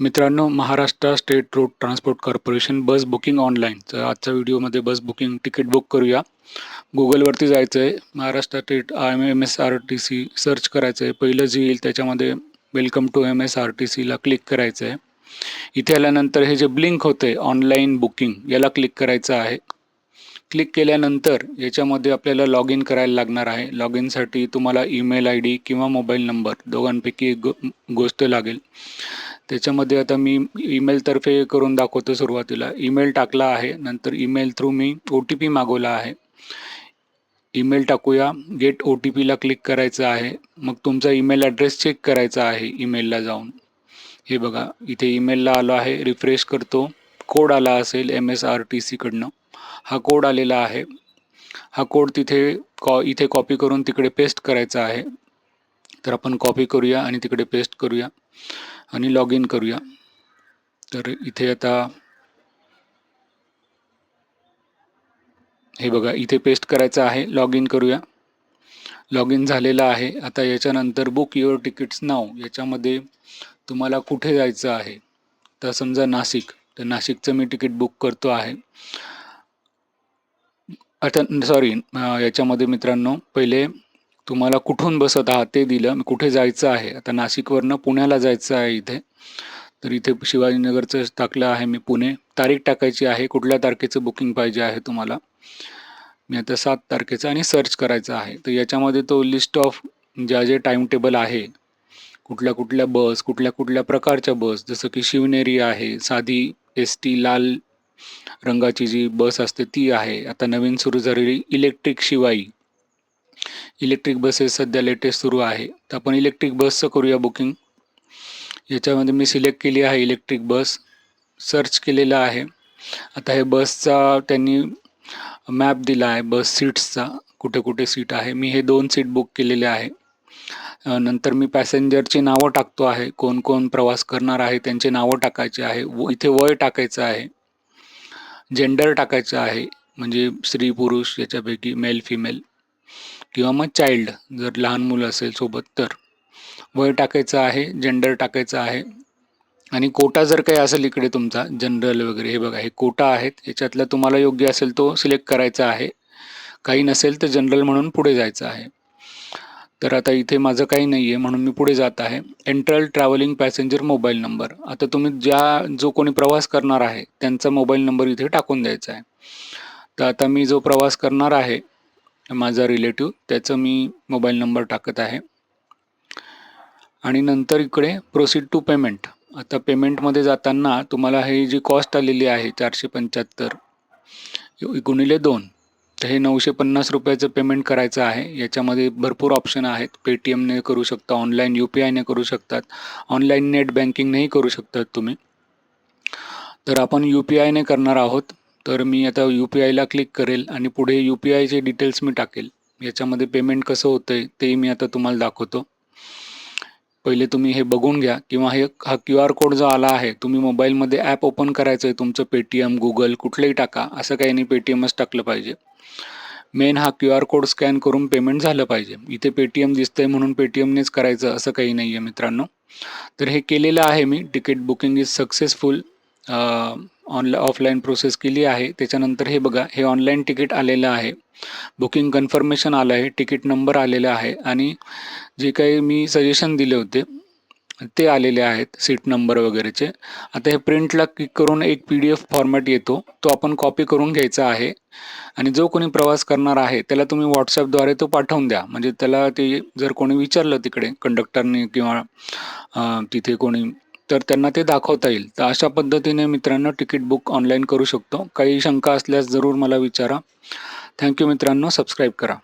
मित्रांनो Maharashtra state road transport corporation bus booking online तर आजच्या व्हिडिओमध्ये बस बुकिंग तिकीट बुक करूया. गुगलवरती जायचं आहे Maharashtra state M M S R T C search करायचं आहे पहिलं जे येईल त्याच्यामध्ये welcome to M S R T सीला क्लिक करायचं आहे इथे आल्यानंतर हे जे ब्लिंक होते ऑनलाईन बुकिंग याला क्लिक करायचं आहे. क्लिक केल्यानंतर याच्यामध्ये आपल्याला लॉग इन करायला लागणार आहे. लॉग इनसाठी तुम्हाला ईमेल आय डी किंवा मोबाईल नंबर दोघांपैकी एक गो गोष्ट लागेल. त्याच्यामध्ये आता मी ईमेलतर्फे करून दाखवतो सुरुवातीला. ईमेल टाकला आहे नंतर ईमेल थ्रू मी ओ टी पी मागवला आहे. ईमेल टाकूया. गेट ओ टी पीला क्लिक करायचं आहे. मग तुमचा ईमेल ॲड्रेस चेक करायचा आहे ईमेलला जाऊन. हे बघा इथे ईमेलला आलो आहे रिफ्रेश करतो. कोड आला असेल एम एस आर टी सीकडनं हा कोड आलेला आहे. हा कोड तिथे कॉ इथे कॉपी करून तिकडे पेस्ट करायचा आहे. तर आपण कॉपी करूया आणि तिकडे पेस्ट करूया. आणि लॉग इन करूया. तर इथे आता हे बघा इथे पेस्ट करायचं आहे लॉग इन करूया. लॉग इन झालेलं आहे. आता याच्यानंतर बुक युअर तिकीट्स नाव याच्यामध्ये तुम्हाला कुठे जायचं आहे? तर समजा नाशिक. तर नाशिकचं मी तिकीट बुक करतो आहे. आता सॉरी याच्यामध्ये मित्रांनो पहिले तुम्हाला कुठून बसत आहात ते दिलं. कुठे जायचं आहे? आता नाशिकवरनं पुण्याला जायचं आहे इथे. तर इथे शिवाजीनगरचं टाकलं आहे मी पुणे. तारीख टाकायची आहे. कुठल्या तारखेचं बुकिंग पाहिजे आहे तुम्हाला? मी आता सात तारखेचं आणि सर्च करायचं आहे. तर याच्यामध्ये तो लिस्ट ऑफ ज्या जे टाईम टेबल आहे कुठल्या कुठल्या बस कुठल्या कुठल्या प्रकारच्या बस जसं की शिवनेरी आहे साधी एस टी लाल रंगाची जी बस असते ती आहे. आता नवीन सुरू झालेली इलेक्ट्रिक शिवाई. इलेक्ट्रिक बसेस सध्या लेटेस्ट सुरू आहे. तर आपण इलेक्ट्रिक बसचं करूया बुकिंग. याच्यामध्ये मी सिलेक्ट केली आहे इलेक्ट्रिक बस. सर्च केलेलं आहे. आता हे बसचा त्यांनी मॅप दिला आहे बस सीट्सचा कुठे कुठे सीट आहे. मी हे दोन सीट बुक केलेले आहे. नंतर मी पॅसेंजरची नावं टाकतो आहे. कोण कोण प्रवास करणार आहे त्यांचे नावं टाकायचे आहे. व इथे वय टाकायचं आहे. जेंडर टाकायचं आहे. म्हणजे स्त्री पुरुष याच्यापैकी मेल फिमेल किंवा मग चाइल्ड जर लहान मुलं असेल सोबत तर. वय टाकायचं आहे जेंडर टाकायचं आहे. आणि कोटा जर काही असेल इकडे तुमचा जनरल वगैरे हे बघा हे कोटा आहेत. याच्यातला तुम्हाला योग्य असेल तो सिलेक्ट करायचा आहे. काही नसेल तर जनरल म्हणून पुढे जायचं आहे. तर आता इथे माझं काही नाही आहे म्हणून मी पुढे जात आहे. एंट्रल ट्रॅव्हलिंग पॅसेंजर मोबाईल नंबर आता तुम्ही ज्या जो कोणी प्रवास करणार आहे त्यांचा मोबाईल नंबर इथे टाकून द्यायचा आहे. तर आता मी जो प्रवास करणार आहे माझा रिलेटिव्ह त्याचं मी मोबाईल नंबर टाकत आहे. आणि नंतर इकडे प्रोसीड टू पेमेंट आता पेमेंटमध्ये जाताना तुम्हाला हे जी कॉस्ट आलेली आहे चारशे पंच्याहत्तर गुणिले दोन तर हे नऊशे पन्नास रुपयाचं पेमेंट करायचं आहे. याच्यामध्ये भरपूर ऑप्शन आहेत. पेटीएमने करू शकता ऑनलाईन यू पी आयने करू शकतात ऑनलाईन नेट बँकिंगनेही करू शकतात तुम्ही. तर आपण यू पी आयने करणार आहोत. तर मी आता यू पी आयला क्लिक करेल आणि पुढे यू पी आयचे डिटेल्स मी टाकेल. याच्यामध्ये पेमेंट कसं होतं आहे ते मी आता तुम्हाला दाखवतो. पहिले तुम्ही हे बघून घ्या किंवा हे हा क्यू आर कोड जो आला आहे तुम्ही मोबाईलमध्ये ॲप ओपन करायचं आहे तुमचं पेटीएम गुगल कुठलंही टाका असं काही नाही पेटीएमच टाकलं पाहिजे. मेन हा क्यू आर कोड स्कॅन करून पेमेंट झालं पाहिजे. इथे पेटीएम दिसतंय म्हणून पेटीएमनेच करायचं असं काही नाही आहे मित्रांनो. तर हे केलेलं आहे मी. तिकीट बुकिंग इज सक्सेसफुल ऑनला ऑफलाईन प्रोसेस केली आहे. त्याच्यानंतर हे बघा हे ऑनलाईन तिकीट आलेलं आहे. बुकिंग कन्फर्मेशन आलं आहे तिकीट नंबर आलेला आहे आणि जे काही मी सजेशन दिले होते ते आलेले आहेत सीट नंबर वगैरेचे. आता हे प्रिंटला क्लिक करून एक पी डी एफ फॉर्मॅट येतो तो आपण कॉपी करून घ्यायचा आहे. आणि जो कोणी प्रवास करणार आहे त्याला तुम्ही व्हॉट्सॲपद्वारे तो पाठवून द्या. म्हणजे त्याला ते जर कोणी विचारलं तिकडे कंडक्टरने किंवा तिथे कोणी तर त्यांना ते दाखवता येईल. तर अशा पद्धतीने मित्रांनो तिकीट बुक ऑनलाईन करू शकतो. काही शंका असल्यास जरूर मला विचारा. थँक्यू मित्रांनो. सबस्क्राईब करा.